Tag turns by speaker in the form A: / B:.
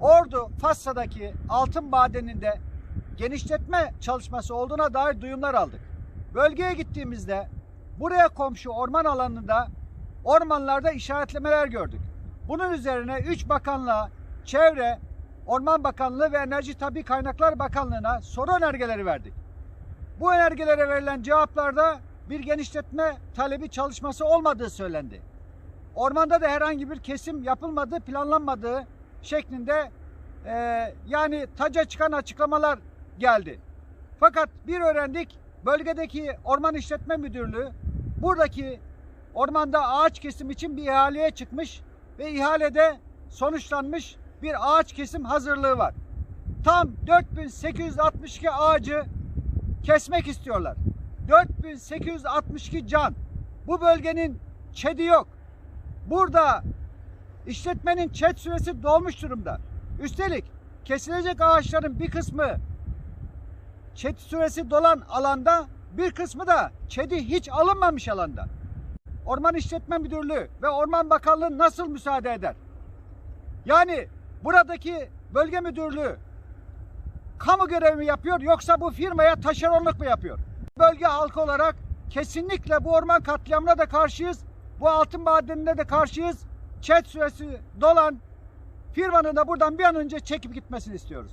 A: Ordu Fassa'daki altın madeninde genişletme çalışması olduğuna dair duyumlar aldık. Bölgeye gittiğimizde buraya komşu orman alanında ormanlarda işaretlemeler gördük. Bunun üzerine 3 bakanlığa, Çevre, Orman Bakanlığı ve Enerji Tabi Kaynaklar Bakanlığı'na soru önergeleri verdik. Bu önergelere verilen cevaplarda bir genişletme talebi çalışması olmadığı söylendi. Ormanda da herhangi bir kesim yapılmadığı, planlanmadığı şeklinde eee, yani taca çıkan açıklamalar geldi. Fakat bir öğrendik bölgedeki Orman İşletme Müdürlüğü buradaki ormanda ağaç kesim için bir ihaleye çıkmış ve ihalede sonuçlanmış bir ağaç kesim hazırlığı var. Tam 4862 ağacı kesmek istiyorlar. 4862 can. Bu bölgenin çedi yok. Burada işletmenin çet süresi dolmuş durumda. Üstelik kesilecek ağaçların bir kısmı çet süresi dolan alanda bir kısmı da çedi hiç alınmamış alanda. Orman İşletme Müdürlüğü ve Orman Bakanlığı nasıl müsaade eder? Yani buradaki bölge müdürlüğü kamu görevi mi yapıyor yoksa bu firmaya taşeronluk mu yapıyor? Bölge halkı olarak kesinlikle bu orman katliamına da karşıyız. Bu altın madenine de karşıyız. Çet süresi dolan firmanın da buradan bir an önce çekip gitmesini istiyoruz.